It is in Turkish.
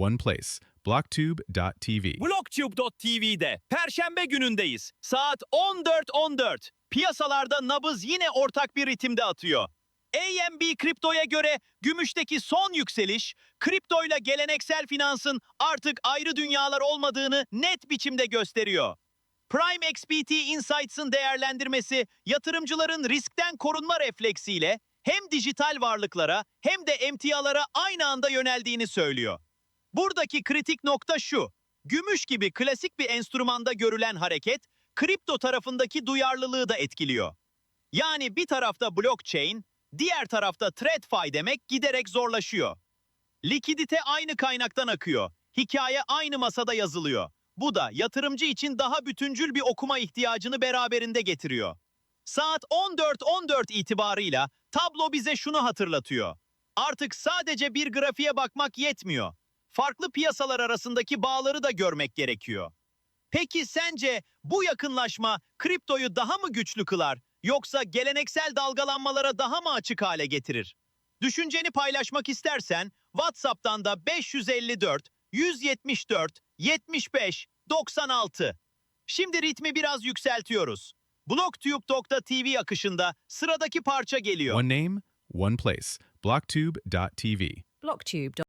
one place. Blocktube.tv. Blocktube.tv'de Perşembe günündeyiz. Saat 14.14. Piyasalarda nabız yine ortak bir ritimde atıyor. AMB kriptoya göre gümüşteki son yükseliş, kriptoyla geleneksel finansın artık ayrı dünyalar olmadığını net biçimde gösteriyor. Prime XPT Insights'ın değerlendirmesi yatırımcıların riskten korunma refleksiyle hem dijital varlıklara hem de emtialara aynı anda yöneldiğini söylüyor. Buradaki kritik nokta şu. Gümüş gibi klasik bir enstrümanda görülen hareket, kripto tarafındaki duyarlılığı da etkiliyor. Yani bir tarafta blockchain, diğer tarafta TradFi demek giderek zorlaşıyor. Likidite aynı kaynaktan akıyor. Hikaye aynı masada yazılıyor. Bu da yatırımcı için daha bütüncül bir okuma ihtiyacını beraberinde getiriyor. Saat 14.14 itibarıyla tablo bize şunu hatırlatıyor. Artık sadece bir grafiğe bakmak yetmiyor. Farklı piyasalar arasındaki bağları da görmek gerekiyor. Peki sence bu yakınlaşma kriptoyu daha mı güçlü kılar yoksa geleneksel dalgalanmalara daha mı açık hale getirir? Düşünceni paylaşmak istersen WhatsApp'tan da 554 174 75 96. Şimdi ritmi biraz yükseltiyoruz. Blocktube.tv akışında sıradaki parça geliyor. One name, one place. Blocktube.tv. Blocktube.